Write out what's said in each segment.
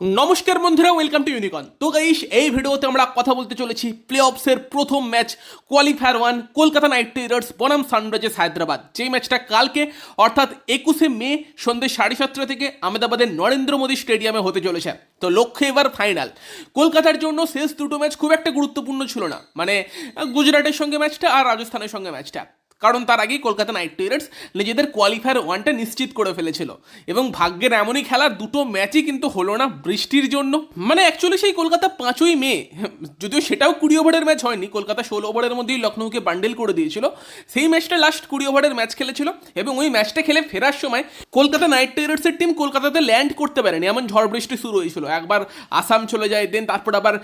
নমস্কার বন্ধুরা welcome to ইউনিকন তো গাইস এই ভিডিওতে আমরা কথা বলতে চলেছি প্লে অফসের প্রথম match qualifier one Kolkata Knight Riders বনাম সানরাইজার্স হায়দ্রাবাদ। যেই ম্যাচটা কালকে, অর্থাৎ একুশে মে, সন্ধ্যে সাড়ে সাতটা থেকে আহমেদাবাদের নরেন্দ্র মোদী স্টেডিয়ামে হতে চলেছে। তো লক্ষ্য এবার ফাইনাল কলকাতার জন্য শেষ দুটো ম্যাচ খুব একটা গুরুত্বপূর্ণ ছিল না। মানে গুজরাটের সঙ্গে ম্যাচটা আর রাজস্থানের সঙ্গে ম্যাচটা কারণ তার আগেই কলকাতা নাইট রাইডার্স নিজেদের কোয়ালিফায়ার ওয়ানটা নিশ্চিত করে ফেলেছিল। এবং ভাগ্যের এমনই খেলার দুটো ম্যাচই কিন্তু হলো না বৃষ্টির জন্য। মানে অ্যাকচুয়ালি সেই কলকাতা পাঁচই মে, যদিও সেটাও কুড়ি ওভারের ম্যাচ হয়নি, কলকাতা ষোলো ওভারের মধ্যেই লখনৌকে বান্ডেল করে দিয়েছিল। সেই ম্যাচটা লাস্ট কুড়ি ওভারের ম্যাচ খেলেছিল, এবং ওই ম্যাচটা খেলে ফেরার সময় কলকাতা নাইট রাইডার্সের টিম কলকাতাতে ল্যান্ড করতে পারেনি। এমন ঝড় বৃষ্টি শুরু হয়েছিল। একবার আসাম চলে যায় দেন তারপর আবার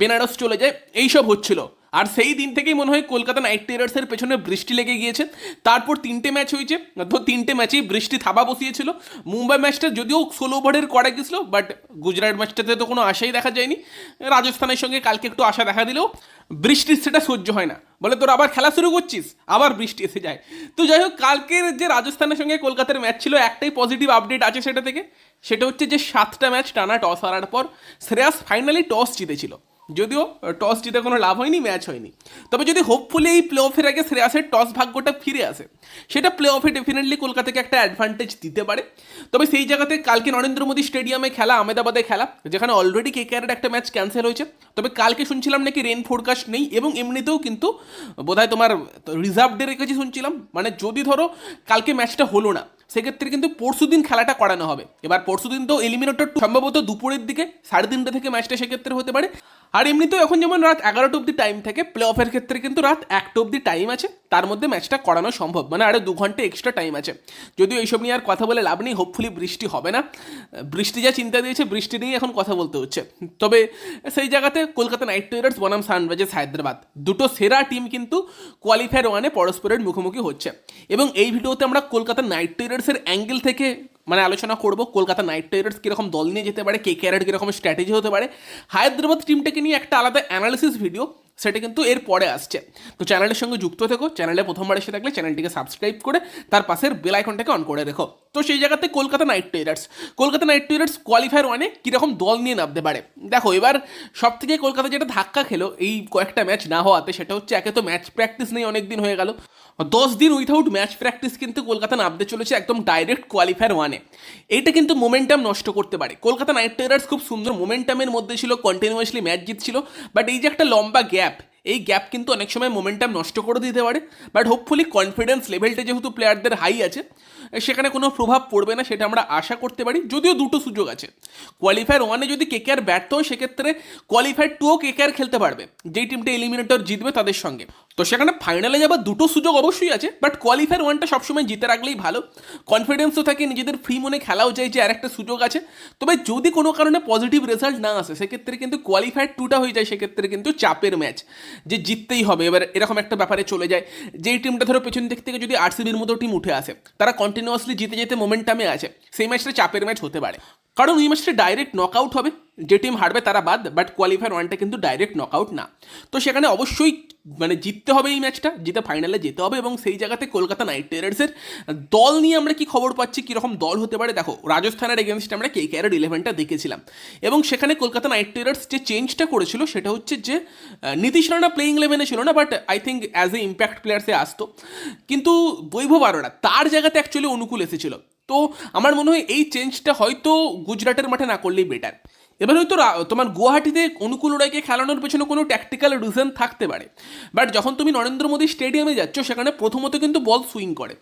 বেনারস চলে যায়, এইসব হচ্ছিল। আর সেই দিন থেকেই মনে হয় কলকাতা নাইট রাইডার্সের পেছনে বৃষ্টি লেগে গিয়েছে। তারপর তিনটে ম্যাচ হয়েছে, তো তিনটে ম্যাচেই বৃষ্টি থাবা বসিয়েছিল। মুম্বাই ম্যাচটা যদিও ষোলো ওভারের করা গেছিল বাট গুজরাট ম্যাচটাতে তো কোনো আশাই দেখা যায়নি। রাজস্থানের সঙ্গে কালকে একটু আশা দেখা দিলেও বৃষ্টির সেটা সহ্য হয় না। বলে তোর আবার খেলা শুরু করছিস? আবার বৃষ্টি এসে যায়। তো যাই হোক, কালকের যে রাজস্থানের সঙ্গে কলকাতার ম্যাচ ছিল, একটাই পজিটিভ আপডেট আছে সেটা থেকে। সেটা হচ্ছে যে সাতটা ম্যাচ টানা টস হারার পর শ্রেয়াস ফাইনালি টস জিতেছিল। যদিও টস জিতে কোনো লাভ হয়নি ম্যাচ হয়নি। তবে যদি হোপফুলি এই প্লে অফের আগে শ্রেয়াসের টস ভাগ্যটা ফিরে আসে, সেটা প্লে অফে ডেফিনেটলি কলকাতাকে একটা অ্যাডভান্টেজ দিতে পারে। তবে সেই জায়গাতে কালকে নরেন্দ্র মোদী স্টেডিয়ামে খেলা, আহমেদাবাদে খেলা, যেখানে অলরেডি কে কেকেআরের একটা ম্যাচ ক্যান্সেল হয়েছে। তবে কালকে শুনছিলাম নাকি রেন ফোরকাস্ট নেই, এবং এমনিতেও কিন্তু বোধহয় তোমার রিজার্ভ ডে রেখেছি শুনছিলাম। মানে যদি ধরো কালকে ম্যাচটা হলো না, সেক্ষেত্রে কিন্তু পরশু দিন খেলাটা করানো হবে। এবার পরশু দিন তো এলিমিনেটর সম্ভবত দুপুরের দিকে, সাড়ে তিনটে থেকে ম্যাচটা সেক্ষেত্রে হতে পারে। আর এমনিতেও এখন যেমন রাত এগারোটা অব্দি টাইম থাকে প্লে অফের ক্ষেত্রে কিন্তু রাত একটা অব্দি টাইম আছে, তার মধ্যে ম্যাচটা করানো সম্ভব। মানে আরও দু ঘণ্টা এক্সট্রা টাইম আছে। যদিও এইসব নিয়ে আর কথা বলে লাভ নেই হোপফুলি বৃষ্টি হবে না। বৃষ্টি যা চিন্তা দিয়েছে, বৃষ্টি নিয়েই এখন কথা বলতে হচ্ছে। তবে সেই জায়গাতে কলকাতা নাইট রাইডার্স, বনাম সানরাইজার্স, হায়দ্রাবাদ, দুটো সেরা টিম কিন্তু কোয়ালিফায়ার ওয়ানে পরস্পরের মুখোমুখি হচ্ছে। এবং এই ভিডিওতে আমরা কলকাতা নাইট রাইডার্সের অ্যাঙ্গেল থেকে মানে আলোচনা করব, কলকাতা নাইট রাইডার্স কীরকম দল নিয়ে যেতে পারে, কে ক্যারেট কীরকম স্ট্র্যাটেজি হতে পারে, হায়দ্রাবাদ টিমটাকে নিয়ে একটা আলাদা অ্যানালিসিস ভিডিও সেটা কিন্তু এর পরে আসছে। তো চ্যানেলের সঙ্গে যুক্ত থেকো চ্যানেলে প্রথমবার এসে থাকলে চ্যানেলটিকে সাবস্ক্রাইব করে, তার পাশের বেল আইকনটাকে অন করে রেখো। তো সেই জায়গাতে Kolkata Knight Riders, Kolkata Knight Riders qualifier ওয়ানে কীরকম দল নিয়ে নামতে পারে? দেখো, এবার সব থেকে কলকাতা যেটা ধাক্কা খেলো এই কয়েকটা ম্যাচ না হওয়াতে, সেটা হচ্ছে, একে তো ম্যাচ প্র্যাকটিস নেই অনেক দিন হয়ে গেল। দশ দিন উইথাউট ম্যাচ প্র্যাকটিস কিন্তু কলকাতা নামতে চলেছে একদম ডাইরেক্ট কোয়ালিফায়ার ওয়ানে এইটা কিন্তু মোমেন্টাম নষ্ট করতে পারে কলকাতা নাইট রাইডার্স খুব সুন্দর মোমেন্টামের মধ্যে ছিল কন্টিনিউয়াসলি ম্যাচ জিতছিল বাট এই যে একটা লম্বা গ্যাপ এই গ্যাপ কিন্তু অনেক সময় মোমেন্টাম নষ্ট করে দিতে পারে বাট হোপফুলি কনফিডেন্স লেভেলটা যেহেতু প্লেয়ারদের হাই আছে সেখানে কোনো প্রভাব পড়বে না সেটা আমরা আশা করতে পারি যদিও দুটো সুযোগ আছে কোয়ালিফায়ার ওয়ানে যদি কেকেআর ব্যর্থ হয়, সেক্ষেত্রে কোয়ালিফায়ার টুও কেকেআর খেলতে পারবে। যেই টিমটা এলিমিনেটর জিতবে তাদের সঙ্গে। তো সেখানে ফাইনালে যাবার দুটো সুযোগ অবশ্যই আছে বাট কোয়ালিফায়ার ওয়ানটা সবসময় জিতে রাখলেই ভালো। কনফিডেন্সও থাকে, নিজেদের ফ্রি মনে খেলাও যায় যে আর একটা সুযোগ আছে। তবে যদি কোনো কারণে পজিটিভ রেজাল্ট না আসে, সেক্ষেত্রে কিন্তু কোয়ালিফায়ার টুটা হয়ে যায়, সেক্ষেত্রে কিন্তু চাপের ম্যাচ যে জিততেই হবে। এবার এরকম একটা ব্যাপারে চলে যায় যেই টিমটা ধরো পেছন দিক থেকে যদি আরসিবির মতো টিম উঠে আসে, তারা কন্টিনিউয়াসলি জিতে যেতে মোমেন্টামে আছে, সেই ম্যাচটা চাপের ম্যাচ হতে পারে। কারণ ওই ম্যাচটা ডাইরেক্ট নকআউট হবে, যে টিম হারবে তারা বাদ বাট কোয়ালিফায়ার ওয়ানটা কিন্তু ডাইরেক্ট নকআউট না। তো সেখানে অবশ্যই মানে জিততে হবে এই ম্যাচটা জিতে ফাইনালে যেতে হবে এবং সেই জায়গাতে কলকাতা নাইট রাইডার্সের দল নিয়ে আমরা কি খবর পাচ্ছি, কীরকম দল হতে পারে, দেখো, রাজস্থানের এগেনস্টে আমরা কে কেয়ারের ইলেভেনটা দেখেছিলাম। এবং সেখানে কলকাতা নাইট রাইডার্স যে চেঞ্জটা করেছিল, সেটা হচ্ছে যে নীতিশ রানা প্লেইং ইলেভেনে ছিল না but I think as a impact প্লেয়ার্সে আসতো। কিন্তু বৈভব আরোরা, তার জায়গাতে অ্যাকচুয়ালি অনুকূল এসেছিল। তো আমার মনে হয় এই চেঞ্জটা হয়তো গুজরাটের মাঠে না করলেই বেটার এবার হয়তো তোমার গুয়াহাটিতে অনুকূল রায়কে খেলানোর পেছনে কোনো ট্যাকটিক্যাল রিজন থাকতে পারে। বাট যখন তুমি নরেন্দ্র মোদী স্টেডিয়ামে যাচ্ছ, সেখানে প্রথমত কিন্তু বল সুইং করে।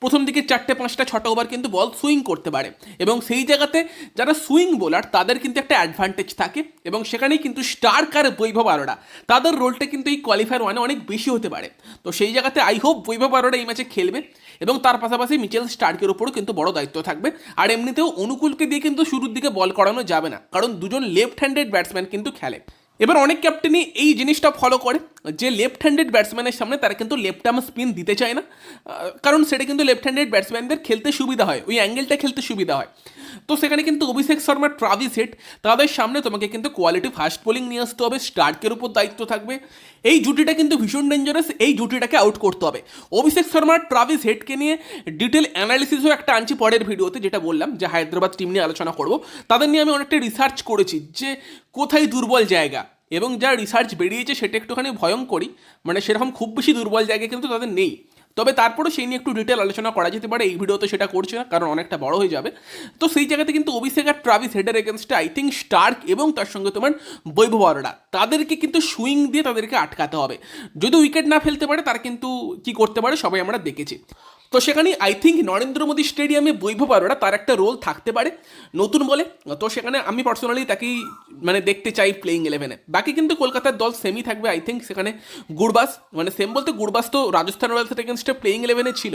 প্রথম দিকে চারটে, পাঁচটা, ছটা ওভার কিন্তু বল সুইং করতে পারে। এবং সেই জায়গাতে যারা সুইং বোলার তাদের কিন্তু একটা অ্যাডভান্টেজ থাকে। এবং সেখানেই কিন্তু স্টার্ক আর বৈভব আরোরা, তাদের রোলটা কিন্তু এই কোয়ালিফায়ার ওয়ানে অনেক বেশি হতে পারে। তো সেই জায়গাতে আই হোপ বৈভব আরোরা এই ম্যাচে খেলবে। এবং তার পাশাপাশি মিচেল স্টার্কের উপরও কিন্তু বড় দায়িত্ব থাকবে। আর এমনিতেও অনুকূলকে দিয়ে কিন্তু শুরুর দিকে বল করানো যাবে না। কারণ দুজন লেফট হ্যান্ডেড ব্যাটসম্যান কিন্তু খেলে। এবার অনেক ক্যাপ্টেনই এই জিনিসটা ফলো করে, যে লেফট হ্যান্ডেড ব্যাটসম্যানের সামনে তারা কিন্তু লেফট আর্ম স্পিন দিতে চায় না। কারণ সেটা কিন্তু লেফট হ্যান্ডেড ব্যাটসম্যানদের খেলতে সুবিধা হয়, ওই অ্যাঙ্গেলটা খেলতে সুবিধা হয়। তো সেখানে কিন্তু অভিষেক শর্মা ট্রাভিস হেট তাদের সামনে তোমাকে কিন্তু কোয়ালিটি ফাস্ট বোলিং নিয়ে আসতে হবে স্টার্কের উপর দায়িত্ব থাকবে। এই জুটিটা কিন্তু ভীষণ ডেঞ্জারাস এই জুটিটাকে আউট করতে হবে। অভিষেক শর্মা ট্রাভিস হেডকে নিয়ে ডিটেল অ্যানালিসিসও একটা আনছি পরের ভিডিওতে, যেটা বললাম যে হায়দ্রাবাদ টিম নিয়ে আলোচনা করব। তাদের নিয়ে আমি অনেকটা রিসার্চ করেছি যে কোথায় দুর্বল জায়গা এবং যা রিসার্চ বেরিয়েছে সেটা একটুখানি ভয়ঙ্করই মানে সেরকম খুব বেশি দুর্বল জায়গা কিন্তু তাদের নেই। তবে তারপরে সেই নিয়ে একটু ডিটেল আলোচনা করা যেতে পারে, এই ভিডিওতে সেটা করছে না, কারণ অনেকটা বড় হয়ে যাবে। তো সেই জায়গাতে কিন্তু অভিষেক আর ট্রাভিস হেডের এগেনস্টে আই থিঙ্ক স্টার্ক এবং তার সঙ্গে তোমার বৈভব তাদেরকে কিন্তু সুইং দিয়ে তাদেরকে আটকাতে হবে। যদি উইকেট না ফেলতে পারে, তারা কিন্তু কি করতে পারে, সবাই আমরা দেখেছি। তো সেখানে আই থিঙ্ক নরেন্দ্র মোদী স্টেডিয়ামে বৈভব অরোরা তার একটা রোল থাকতে পারে। নতুন বলে, তো সেখানে আমি পার্সোনালি তাকেই মানে দেখতে চাই প্লেইং ইলেভেনে বাকি কিন্তু কলকাতার দল সেমি থাকবে আই থিঙ্ক সেখানে গুরবাস মানে সেম বলতে গুরবাস তো রাজস্থান রয়্যালসের এগেনস্টে প্লেইং ইলেভেনে ছিল।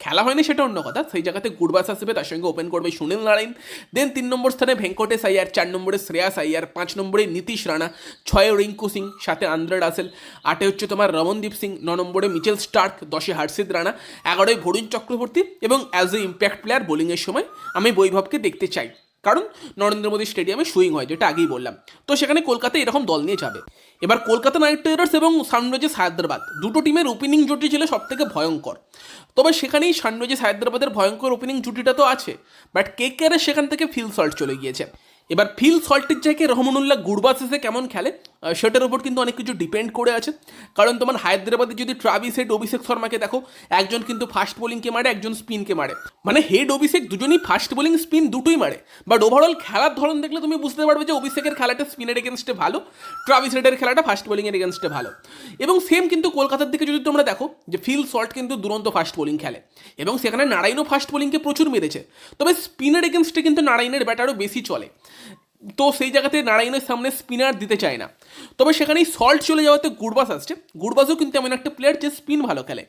খেলা হয়নি সেটা অন্য কথা, সেই জায়গাতে গুরবাস আসবে, তার সঙ্গে ওপেন করবে সুনীল নারায়ণ। দেন তিন নম্বর স্থানে ভেঙ্কটেশ আইয়ার, চার নম্বরে শ্রেয়াস আইয়ার, পাঁচ নম্বরে নীতিশ রানা, ছয়ে রিঙ্কু সিং, সাথে আন্দ্রে রাসেল, আটে হচ্ছে তোমার রমনদীপ সিং, ন নম্বরে মিচেল স্টার্ক, দশে হার্ষিদ রানা, এগারোয় ভরুণ চক্রবর্তী এবং অ্যাজ এ ইম্প্যাক্ট প্লেয়ার বোলিংয়ের সময় আমি বৈভবকে দেখতে চাই। কারণ নরেন্দ্র মোদী স্টেডিয়ামে সুইং হয়, যেটা আগেই বললাম। তো সেখানে কলকাতা এরকম দল নিয়ে যাবে। এবার কলকাতা নাইট রাইডার্স এবং সানরাইজার্স হায়দ্রাবাদ, দুটো টিমের ওপেনিং জুটি ছিল সব থেকে ভয়ঙ্কর। তবে সেখানেই সানরাইজার্স হায়দ্রাবাদের ভয়ঙ্কর ওপেনিং জুটিটা তো আছে বাট কে কেয়ারের সেখান থেকে ফিল সল্ট চলে গিয়েছে। এবার ফিল সল্টের জায়গায় রহমানুল্লাহ গুরবাস এসে কেমন খেলে সেটার উপর কিন্তু অনেক কিছু ডিপেন্ড করে আছে। কারণ তোমার হায়দ্রাবাদে যদি ট্রাভিস হেড অভিষেক শর্মাকে দেখো, একজন কিন্তু ফাস্ট বোলিংকে মারে, একজন স্পিনকে মারে। মানে হেড অভিষেক দুজনই ফাস্ট বোলিং স্পিন দুটোই মারে। বাট ওভারঅল খেলার ধরন দেখলে তুমি বুঝতে পারবে যে অভিষেকের খেলাটা স্পিনের এগেনস্টে ভালো ট্রাভিস হেডের খেলাটা ফাস্ট বোলিংয়ের এগেনস্টে ভালো। এবং সেম কিন্তু কলকাতার দিকে যদি তোমরা দেখো, যে ফিল সল্ট কিন্তু দুরন্ত ফাস্ট বোলিং খেলে। এবং সেখানে নারায়ণও ফাস্ট বোলিংকে প্রচুর মেরেছে। তবে স্পিনের এগেনস্টে কিন্তু নারায়ণের ব্যাটারও বেশি চলে। তো সেই জায়গাতে নারায়ণের সামনে স্পিনার দিতে চায় না। তবে সেখানেই সল্ট চলে যাওয়াতে গুরবাস আসছে। গুরবাসও কিন্তু এমন একটা প্লেয়ার যে স্পিন ভালো খেলে।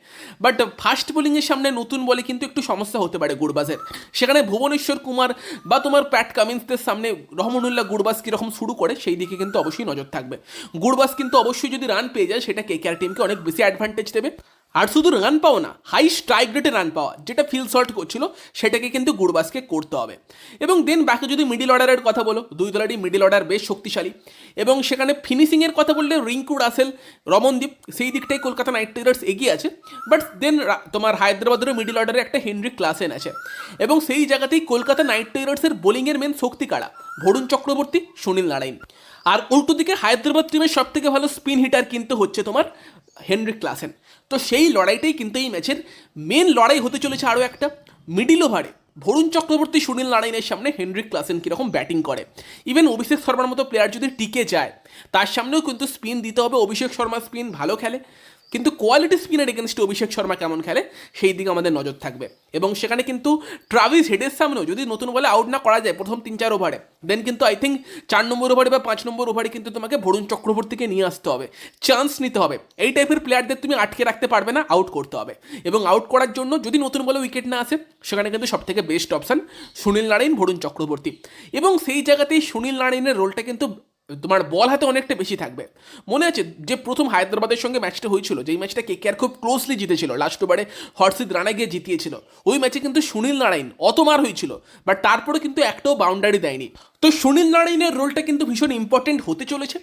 বাট ফাস্ট বোলিংয়ের সামনে নতুন বলে কিন্তু একটু সমস্যা হতে পারে গুরবাসের সেখানে ভুবনেশ্বর কুমার বা তোমার প্যাট কামিন্সদের সামনে রহমানুল্লাহ গুরবাস কীরকম শুরু করে, সেই দিকে কিন্তু অবশ্যই নজর থাকবে। গুরবাস কিন্তু অবশ্যই যদি রান পেয়ে যায়, সেটা কেকেআর টিমকে অনেক বেশি অ্যাডভান্টেজ দেবে। আর শুধু রান পাও না হাই স্ট্রাইক রেটে রান পাওয়া, যেটা ফিল শর্ট করছিল, সেটাকে কিন্তু গুরবাসকে করতে হবে। এবং দেন বাকি যদি মিডিল অর্ডারের কথা বলো, দুই দলেরই মিডিল অর্ডার বেশ শক্তিশালী। এবং সেখানে ফিনিশিংয়ের কথা বললে রিঙ্কু, রাসেল, রমনদীপ, সেই দিকটাই কলকাতা নাইট রাইডার্স এগিয়ে আছে। বাট দেন তোমার হায়দ্রাবাদেরও মিডিল অর্ডারে একটা হেনরি ক্লাসেন আছে। এবং সেই জায়গাতেই কলকাতা নাইট রাইডার্সের বোলিংয়ের মেন শক্তি কারা? ভরুণ চক্রবর্তী, সুনীল নারায়ণ। আর উল্টো দিকে হায়দ্রাবাদ টিমের সব থেকে ভালো স্পিন হিটার কিন্তু হচ্ছে তোমার হেনরি ক্লাসেন। তো সেই লড়াইটাই কিন্তু এই ম্যাচের মেন লড়াই হতে চলেছে আরও একটা। মিডিল ওভারে ভরুণ চক্রবর্তী সুনীল নারায়ণের সামনে হেনরিক ক্লাসেন কীরকম ব্যাটিং করে। ইভেন অভিষেক শর্মার মতো প্লেয়ার যদি টিকে যায়, তার সামনেও কিন্তু স্পিন দিতে হবে। অভিষেক শর্মা স্পিন ভালো খেলে। কিন্তু কোয়ালিটি স্পিনের এগেনস্টে অভিষেক শর্মা কেমন খেলে, সেই দিকে আমাদের নজর থাকবে। এবং সেখানে কিন্তু ট্রাভিস হেডের সামনেও যদি নতুন বলে আউট না করা যায় প্রথম তিন চার ওভারে দেন কিন্তু আই থিঙ্ক চার নম্বর ওভারে বা পাঁচ নম্বর ওভারে কিন্তু তোমাকে ভরুণ চক্রবর্তীকে নিয়ে আসতে হবে। চান্স নিতে হবে। এই টাইপের প্লেয়ারদের তুমি আটকে রাখতে পারবে না আউট করতে হবে। এবং আউট করার জন্য যদি নতুন বলে উইকেট না আসে, সেখানে কিন্তু সব থেকে best option Sunil Narine Varun Chakravarthy. এবং সেই জায়গাতেই সুনীল নারায়ণের রোলটা কিন্তু তোমার বল হাতে অনেকটা বেশি থাকবে। মনে আছে যে প্রথম হায়দ্রাবাদের সঙ্গে ম্যাচটা হয়েছিল, যেই ম্যাচটা কে কে খুব ক্লোজলি জিতেছিল লাস্ট ওভারে হর্ষিত রানা গিয়ে জিতিয়েছিল। ওই ম্যাচে কিন্তু সুনীল নারায়ণ অত মার হয়েছিল বাট তারপরে কিন্তু একটাও বাউন্ডারি দেয়নি। তো সুনীল নারায়ণের রোলটা কিন্তু ভীষণ ইম্পর্টেন্ট হতে চলেছে,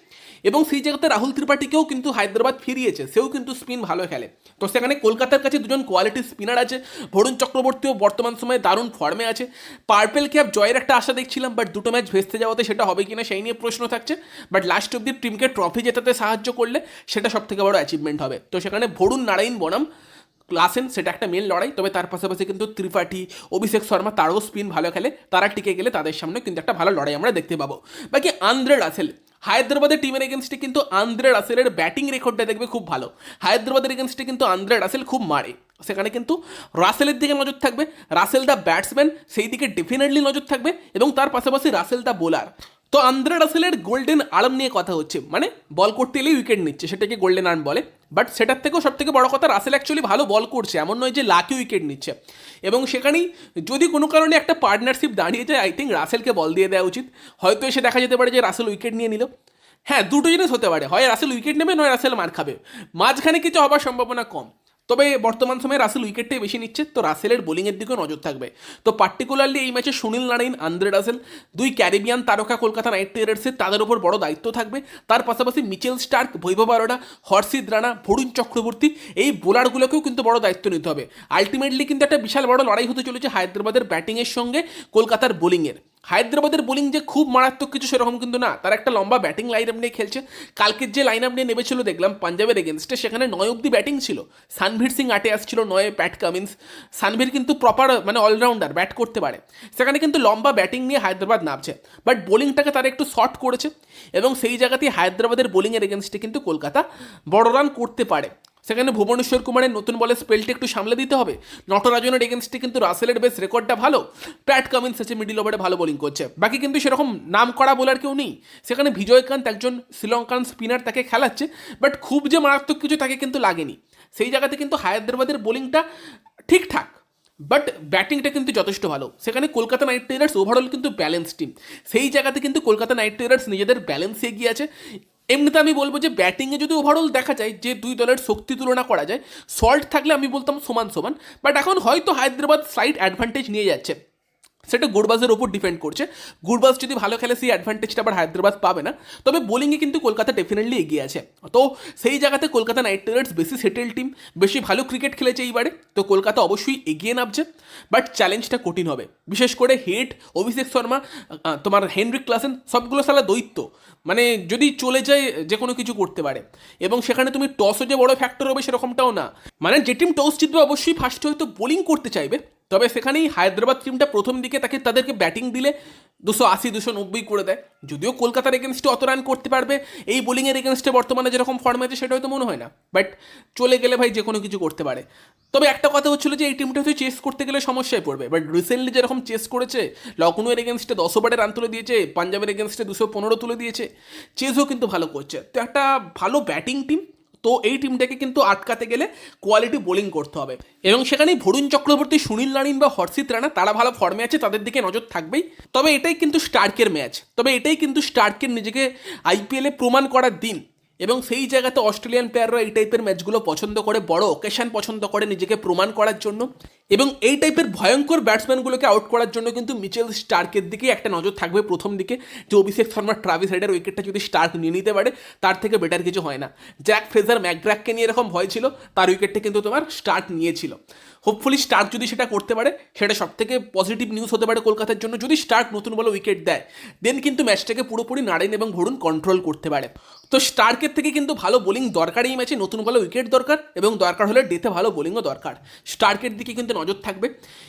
এবং সেই জায়গাতে রাহুল ত্রিপাঠীকেও কিন্তু হায়দ্রাবাদ ফিরিয়েছে, সেও কিন্তু স্পিন ভালো খেলে। তো সেখানে কলকাতার কাছে দুজন কোয়ালিটি স্পিনার আছে ভরুণ চক্রবর্তীও বর্তমান সময়ে দারুণ ফর্মে আছে। পার্পেল ক্যাপ জয়ের একটা আশা দেখছিলাম বাট দুটো ম্যাচ ভেস্তে যাওয়াতে সেটা হবে কিনা সেই নিয়ে প্রশ্ন থাকছে। বাট লাস্ট অব্দি টিমকে ট্রফি জেতাতে সাহায্য করলে সেটা সব থেকে বড় অ্যাচিভমেন্ট হবে। তো সেখানে ভরুণ নারায়ণ বনাম ক্লাসেন সেটা একটা মেন লড়াই, তবে তার পাশাপাশি কিন্তু ত্রিপাঠী অভিষেক শর্মা তারও স্পিন ভালো খেলে, তারা টিকে গেলে তাদের সামনে কিন্তু একটা ভালো লড়াই আমরা দেখতে পাবো। বাকি আন্দ্রে রাসেল, হায়দ্রাবাদের টিমের এগেনস্টে কিন্তু আন্দ্রে রাসেলের ব্যাটিং রেকর্ডটা দেখবে খুব ভালো। হায়দ্রাবাদের এগেনস্টে কিন্তু আন্দ্রে রাসেল খুব মারে। সেখানে কিন্তু রাসেলের দিকে নজর থাকবে, রাসেল দ্য ব্যাটসম্যান সেই দিকে ডেফিনেটলি নজর থাকবে, এবং তার পাশাপাশি রাসেল দ্য বোলার তো আন্দ্রে রাসেলের গোল্ডেন আর্ম নিয়ে কথা হচ্ছে। মানে বল করতে এলেই উইকেট নিচ্ছে, সেটাকে গোল্ডেন আর্ম বলে। বাট সেটার থেকেও সব থেকে বড় কথা রাসেল অ্যাকচুয়ালি ভালো বল করছে, এমন নয় যে লাকি উইকেট নিচ্ছে। এবং সেখানেই যদি কোনো কারণে একটা পার্টনারশিপ দাঁড়িয়ে যায় আই থিঙ্ক রাসেলকে বল দিয়ে দেওয়া উচিত। হয়তো এসে দেখা যেতে পারে যে রাসেল উইকেট নিয়ে নিল। হ্যাঁ দুটো জিনিস হতে পারে। হয় রাসেল উইকেট নেবে, নয় রাসেল মার খাবে। মাঝখানে কিছু হবার সম্ভাবনা কম। তবে বর্তমান সময়ে রাসেল উইকেটটাই বেশি নিচ্ছে, তো রাসেলের বোলিংয়ের দিকেও নজর থাকবে। তো পার্টিকুলারলি এই ম্যাচে সুনীল নারায়ণ, আন্দ্রে রাসেল, দুই ক্যারিবিয়ান তারকা কলকাতা নাইট রাইডার্সের তাদের উপর বড় দায়িত্ব থাকবে। তার পাশাপাশি মিচেল স্টার্ক, বৈভব আরোরা হর্ষিত রানা ভরুণ চক্রবর্তী এই বোলারগুলোকেও কিন্তু বড় দায়িত্ব নিতে হবে। আলটিমেটলি কিন্তু একটা বিশাল বড় লড়াই হতে চলেছে হায়দ্রাবাদের ব্যাটিংয়ের সঙ্গে কলকাতার বোলিংয়ের। হায়দ্রাবাদের বোলিং যে খুব মারাত্মক কিছু সেরকম কিন্তু না। তার একটা লম্বা ব্যাটিং লাইন আপ নিয়ে খেলছে। কালকের যে লাইন আপ নিয়ে নেমেছিল, দেখলাম পাঞ্জাবের এগেনস্টে সেখানে নয় অব্দি ব্যাটিং ছিল। সানভীর সিং আটে আসছিল, নয় প্যাট কামিন্স সানভীর কিন্তু প্রপার মানে অলরাউন্ডার ব্যাট করতে পারে। সেখানে কিন্তু লম্বা ব্যাটিং নিয়ে হায়দ্রাবাদ নামছে। বাট বোলিংটাকে তারা একটু শর্ট করেছে। এবং সেই জায়গাতেই হায়দ্রাবাদের বোলিংয়ের এগেনস্টে কিন্তু কলকাতা বড় রান করতে পারে। সেখানে ভুবনেশ্বর কুমারের নতুন বলে স্পেলটা একটু সামলে দিতে হবে। নটরাজনের এগেনস্টে কিন্তু রাসেলের বেশ রেকর্ডটা ভালো। প্যাট কামিন্স আছে মিডিল ওভারে ভালো বোলিং করছে। বাকি কিন্তু সেরকম নাম করা বোলার কেউ নেই। সেখানে বিজয়কান্ত একজন শ্রীলঙ্কান স্পিনার তাকে খেলাচ্ছে বাট খুব যে মারাত্মক কিছু তাকে কিন্তু লাগেনি। সেই জায়গাতে কিন্তু হায়দ্রাবাদের বোলিংটা ঠিকঠাক বাট ব্যাটিংটা কিন্তু যথেষ্ট ভালো। সেখানে কলকাতা নাইট রাইডার্স ওভারঅল কিন্তু ব্যালেন্স টিম সেই জায়গাতে কিন্তু কলকাতা নাইট রাইডার্স নিজেদের ব্যালেন্স এগিয়ে আছে। এমনিতে আমি বলব যে ব্যাটিংয়ে যদি ওভারঅল দেখা যায়, যে দুই দলের শক্তি তুলনা করা যায় সল্ট থাকলে আমি বলতাম সমান সমান বাট এখন হয়তো হায়দ্রাবাদ সাইড অ্যাডভান্টেজ নিয়ে যাচ্ছে। সেটা গুরবাজের ওপর ডিপেন্ড করছে। গুরবাজ যদি ভালো খেলে, সেই অ্যাডভান্টেজটা আবার হায়দ্রাবাদ পাবে না। তবে বোলিংয়ে কিন্তু কলকাতা ডেফিনেটলি এগিয়ে আছে। তো সেই জায়গাতে কলকাতা নাইট রাইডার্স বেশি সেটেল টিম বেশি ভালো ক্রিকেট খেলেছে এইবারে। তো কলকাতা অবশ্যই এগিয়ে নামছে। বাট চ্যালেঞ্জটা কঠিন হবে। বিশেষ করে হেড, অভিষেক শর্মা তোমার হেনরিক ক্লাসেন, সবগুলো সালা দৈত্য। মানে যদি চলে যায়, যে কোনো কিছু করতে পারে। এবং সেখানে তুমি টসও যে বড় ফ্যাক্টর হবে সেরকমটাও না। মানে যে টিম টস জিতবে, অবশ্যই ফার্স্টে হয়তো বোলিং করতে চাইবে। তবে সেখানেই হায়দ্রাবাদ টিমটা প্রথম দিকে তাকে তাদেরকে ব্যাটিং দিলে দুশো আশি, দুশো নব্বই করে দেয়। যদিও কলকাতার এগেনস্টে অত রান করতে পারবে। এই বোলিংয়ের এগেনস্টে বর্তমানে যেরকম ফর্ম আছে, সেটা হয়তো মনে হয় না। বাট চলে গেলে ভাই যে কোনো কিছু করতে পারে। তবে একটা কথা হচ্ছিল যে, এই টিমটা হয়তো চেস করতে গেলে সমস্যায় পড়বে। বাট রিসেন্টলি যেরকম চেস করেছে লখনৌয়ের এগেনস্টে দশ ওভারে রান তুলে দিয়েছে পাঞ্জাবের এগেনস্টে দুশো পনেরো তুলে দিয়েছে। চেসও কিন্তু ভালো করছে। তো একটা ভালো ব্যাটিং টিম তো এই টিমটাকে কিন্তু আটকাতে গেলে কোয়ালিটি বোলিং করতে হবে। এবং সেখানেই ভরুণ চক্রবর্তী, সুনীল নারিন বা হর্ষিত রানা, তারা ভালো ফর্মে আছে, তাদের দিকে নজর থাকবেই। তবে এটাই কিন্তু স্টার্কের ম্যাচ তবে এটাই কিন্তু স্টার্কের নিজেকে আইপিএলে প্রমাণ করার দিন। এবং সেই জায়গাতে অস্ট্রেলিয়ান প্লেয়াররা এই টাইপের ম্যাচগুলো পছন্দ করে, বড় ওকেশন পছন্দ করে নিজেকে প্রমাণ করার জন্য। এবং এই টাইপের ভয়ঙ্কর ব্যাটসম্যানগুলোকে আউট করার জন্য কিন্তু মিচেল স্টার্কের দিকে একটা নজর থাকবে প্রথম দিকে। যে অভিষেক শর্মার ট্রাভিস হেডের উইকেটটা যদি স্টার্ক নিয়ে নিতে পারে, তার থেকে বেটার কিছু হয় না। জ্যাক ফ্রেজার ম্যাকগ্র্যাককে নিয়ে এরকম ভয় ছিল, তার উইকেটটা কিন্তু তোমার স্টার্ট নিয়েছিল। হোপফুলি স্টার্ক যদি সেটা করতে পারে, সেটা সব থেকে পজিটিভ নিউজ হতে পারে কলকাতার জন্য। যদি স্টার্ক নতুন বলে উইকেট দেয় দেন কিন্তু ম্যাচটাকে পুরোপুরি নারায়ণ এবং ভরুণ কন্ট্রোল করতে পারে। তো স্টার্কের থেকে কিন্তু ভালো বোলিং দরকার এই ম্যাচে নতুন বলে উইকেট দরকার এবং দরকার হলে ডেতে ভালো বোলিংও দরকার। স্টার্কের দিকে কিন্তু নজর থাকবে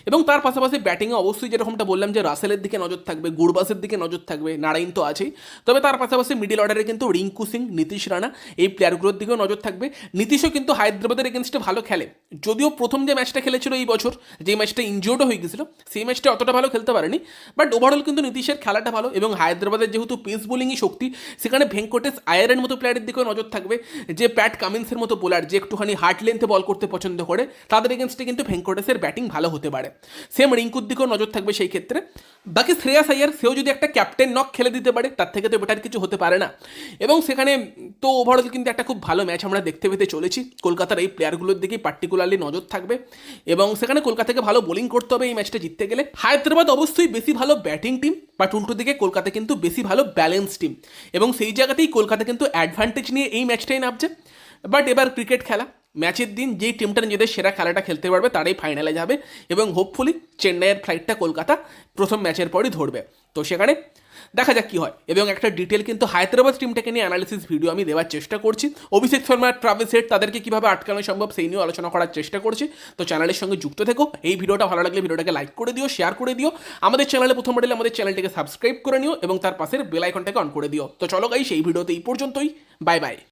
এবং তার পাশাপাশি ব্যাটিংয়ে অবশ্যই যেরকমটা বললাম যে রাসেলের দিকে নজর থাকবে গুরবাসের দিকে নজর থাকবে, নারায়ণ তো আছেই। তবে তার পাশাপাশি মিডিল অর্ডারে কিন্তু রিঙ্কু সিং, নীতিশ রানা এই প্লেয়ারগুলোর দিকেও নজর থাকবে। নীতিশও কিন্তু হায়দ্রাবাদের এগেনস্টে ভালো খেলে। যদিও প্রথম যে ম্যাচটা খেলেছিল এই বছর যে ম্যাচটা ইনজিওর্ডও হয়ে গেছিল, সেই ম্যাচটা অতটা ভালো খেলতে পারেনি। বাট ওভারঅল কিন্তু নীতিশের খেলাটা ভালো এবং হায়দ্রাবাদের যেহেতু পেস বোলিংই শক্তি, সেখানে ভেঙ্কটেশ আয়ারের মতো প্লেয়ারের দিকেও নজর থাকবে, যে প্যাট কামিন্সের মতো বোলার যে একটুখানি হার্ট লেন্থে বল করতে পছন্দ করে, তাদের এগেনস্টে কিন্তু ভেঙ্কটেশের ব্যাটিং ভালো হতে পারে। সেম রিঙ্কুর দিকেও নজর থাকবে সেই ক্ষেত্রে। বাকি শ্রেয়াস আয়ার, সেও যদি একটা ক্যাপ্টেন নক খেলে দিতে পারে, তার থেকে তো বেটার কিছু হতে পারে না। এবং সেখানে তো ওভারঅল কিন্তু একটা খুব ভালো ম্যাচ আমরা দেখতে পেতে চলেছি। কলকাতার এই প্লেয়ারগুলোর দিকেই পার্টিকুলারলি নজর থাকবে। এবং সেখানে কলকাতাকে ভালো বোলিং করতে হবে এই ম্যাচটা জিততে গেলে। হায়দ্রাবাদ অবশ্যই বেশি ভালো ব্যাটিং টিম বাট উল্টো দিকে কলকাতা কিন্তু বেশি ভালো ব্যালেন্স টিম এবং সেই জায়গাতেই কলকাতা কিন্তু অ্যাডভান্টেজ নিয়ে এই ম্যাচটাই নামছে। বাট এবার ক্রিকেট খেলা। ম্যাচের দিন যেই টিমটা নিজেদের সেরা খেলাটা খেলতে পারবে তারাই ফাইনালে যাবে এবং হোপফুলি চেন্নাইয়ের ফ্লাইটটা কলকাতা প্রথম ম্যাচের পরই ধরবে। তো সেখানে দেখা যাক কি হয়। এবং একটা ডিটেল কিন্তু হায়দ্রাবাদ টিমটাকে নিয়ে অ্যানালিসিস ভিডিও আমি দেওয়ার চেষ্টা করছি। অভিষেক শর্মা ট্রাভেল সেট তাদেরকে কীভাবে আটকানো সম্ভব সেই নিয়েও আলোচনা করার চেষ্টা করছি। তো চ্যানেলের সঙ্গে যুক্ত থেকো। এই ভিডিওটা ভালো লাগলে ভিডিওটাকে লাইক করে দিও শেয়ার করে দিও। আমাদের চ্যানেলে প্রথম মডেলে আমাদের চ্যানেলটিকে সাবস্ক্রাইব করে নিও এবং তার পাশের বেল আইকনটাকে অন করে দিও। তো চলো গাই সেই ভিডিওতে এই পর্যন্তই। Bye bye